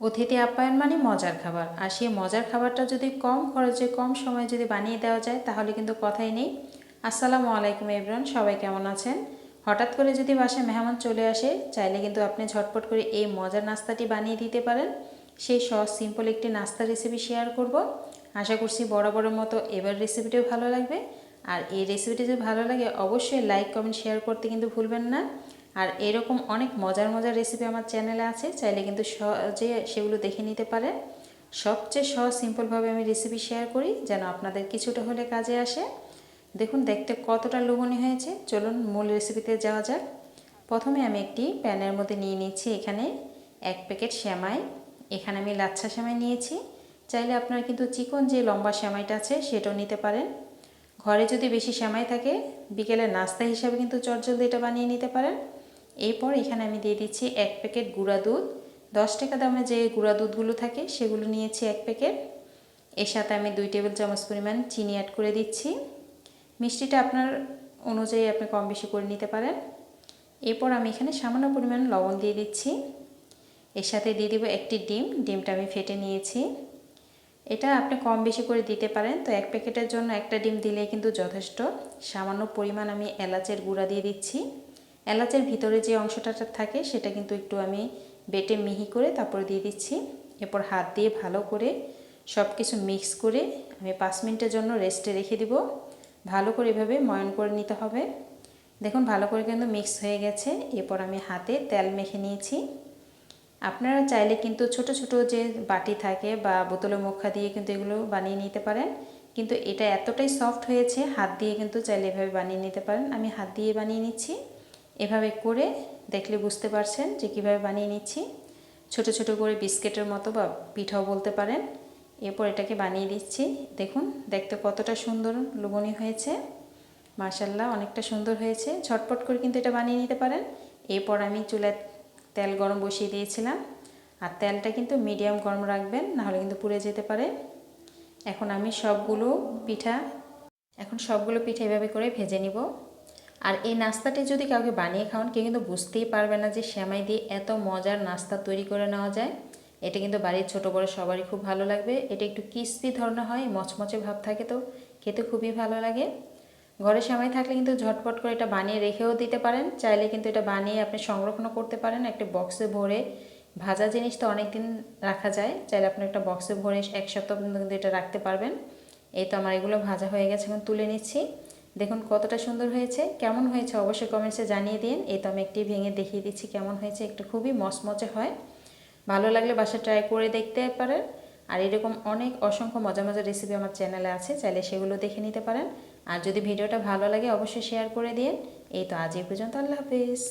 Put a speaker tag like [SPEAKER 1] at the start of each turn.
[SPEAKER 1] অতিথি আপ্যায়ন মানে মজার খাবার। আর সেই মজার খাবারটা যদি কম খরচে, কম সময়ে যদি বানিয়ে দেওয়া যায়, তাহলে কিন্তু কথাই নেই। আসসালামু আলাইকুম এভরান সবাই কেমন আছেন? হঠাৎ করে যদি বাসায় মেহমান চলে আসে, চাইলে কিন্তু আপনি ঝটপট করে এই মজার নাস্তাটি বানিয়ে দিতে পারেন। সেই সহজ সিম্পল একটি নাস্তা রেসিপি শেয়ার করব। আশা করছি বড় বড় মতো এবার রেসিপিটিও ভালো লাগবে। আর এই রেসিপিটি যদি ভালো লাগে, অবশ্যই লাইক কমেন্ট শেয়ার করতে কিন্তু ভুলবেন না। আর এরকম অনেক মজার মজার রেসিপি আমার চ্যানেলে আছে, চাইলে কিন্তু সহজে সেগুলো দেখে নিতে পারেন সবচেয়ে সহজ সিম্পলভাবে আমি রেসিপি শেয়ার করি, যেন আপনাদের কিছুটা হলে কাজে আসে। দেখুন, দেখতে কতটা লোভনীয় হয়েছে। চলুন মূল রেসিপিতে যাওয়া যাক। প্রথমে আমি একটি প্যানের মধ্যে নিয়ে নিচ্ছি এখানে এক প্যাকেট শ্যামাই এখানে আমি লাচ্ছা শ্যামাই নিয়েছি। চাইলে আপনারা কিন্তু চিকন যে লম্বা শ্যামাইটা আছে, সেটাও নিতে পারেন। ঘরে যদি বেশি শ্যামাই থাকে, বিকেলে নাস্তা হিসাবে কিন্তু চটজলদি এটা বানিয়ে নিতে পারেন। এরপর এখানে আমি দিয়ে দিচ্ছি এক প্যাকেট গুঁড়া দুধ। দশ টাকা দামে যে গুঁড়া দুধগুলো থাকে, সেগুলো নিয়েছি এক প্যাকেট। এর সাথে আমি দুই টেবিল চামচ পরিমাণ চিনি অ্যাড করে দিচ্ছি। মিষ্টিটা আপনার অনুযায়ী আপনি কম বেশি করে নিতে পারেন। এরপর আমি এখানে সামান্য পরিমাণ লবণ দিয়ে দিচ্ছি। এর সাথে দিয়ে দিব একটি ডিম, ডিমটা আমি ফেটে নিয়েছি। এটা আপনি কম বেশি করে দিতে পারেন, তো এক প্যাকেটের জন্য একটা ডিম দিলে কিন্তু যথেষ্ট। সামান্য পরিমাণ আমি এলাচের গুঁড়া দিয়ে দিচ্ছি। এলাচের ভিতরে যে অংশটা থাকে সেটা কিন্তু একটু আমি বেটে মিহি করে তারপরে দিয়ে দিচ্ছি। এরপর হাত দিয়ে ভালো করে সব কিছু মিক্স করে আমি পাঁচ মিনিটের জন্য রেস্টে রেখে দিব। ভালো করে এভাবে ময়ন করে নিতে হবে। দেখুন, ভালো করে কিন্তু মিক্স হয়ে গেছে। এরপর আমি হাতে তেল মেখে নিয়েছি। আপনারা চাইলে কিন্তু ছোট ছোট যে বাটি থাকে বা বোতলে মুখা দিয়ে কিন্তু এগুলো বানিয়ে নিতে পারেন। কিন্তু এটা এতটাই সফট হয়েছে, হাত দিয়ে কিন্তু চাইলে এভাবে বানিয়ে নিতে পারেন। আমি হাত দিয়ে বানিয়ে নিচ্ছি। এভাবে করে দেখলে বুঝতে পারছেন যে কীভাবে বানিয়ে নিচ্ছি। ছোট ছোট করে বিস্কিটের মতো বা পিঠাও বলতে পারেন। এরপর এটাকে বানিয়ে দিচ্ছি। দেখুন, দেখতে কতটা সুন্দর লোভনীয় হয়েছে। মার্শাল্লাহ অনেকটা সুন্দর হয়েছে। ঝটপট করে কিন্তু এটা বানিয়ে নিতে পারেন। এরপর আমি চুলায় তেল গরম বসিয়ে দিয়েছিলাম। আর তেলটা কিন্তু মিডিয়াম গরম রাখবেন, নাহলে কিন্তু পুড়ে যেতে পারে। এখন আমি সবগুলো পিঠা, এখন সবগুলো পিঠা এভাবে করে ভেজে নিব। আর এই নাস্তাটি যদি কাউকে বানিয়ে খাওয়ান, কেউ কিন্তু বুঝতেই পারবে না যে শ্যামাই দিয়ে এত মজার নাস্তা তৈরি করে নেওয়া যায়। এটা কিন্তু বাড়ির ছোট বড় সবারই খুব ভালো লাগবে। এটা একটু কিস্তি ধরনের হয়, মচমচে ভাব থাকে তো, খেতে খুবই ভালো লাগে। ঘরে সময় থাকলে কিন্তু ঝটপট করে এটা বানিয়ে রেখেও দিতে পারেন। চাইলে কিন্তু এটা বানিয়ে আপনি সংরক্ষণ করতে পারেন। একটা বক্সে ভরে ভাজা জিনিস তো অনেক দিন রাখা যায়। চাইলে আপনি একটা বক্সে ভরে এক সপ্তাহ পর্যন্ত কিন্তু এটা রাখতে পারবেন। এই তো আমার এগুলো ভাজা হয়ে গেছে, এখন তুলে নিচ্ছি। দেখুন কতটা সুন্দর হয়েছে, কেমন হয়েছে অবশ্যই কমেন্টসে জানিয়ে দিন। এই তো আমি একটি ভেঙে দেখিয়ে দিচ্ছি কেমন হয়েছে, একটু খুবই মচমচে হয়। ভালো লাগলে বাসা ট্রাই করে দেখতে পারেন। আর এরকম অনেক অসংখ্য মজা মজা রেসিপি আমার চ্যানেলে আছে, চাইলে সেগুলো দেখে নিতে পারেন। আর যদি ভিডিওটা ভালো লাগে অবশ্যই শেয়ার করে দিন। এই তো আজ এই পর্যন্ত, আল্লাহ হাফিজ।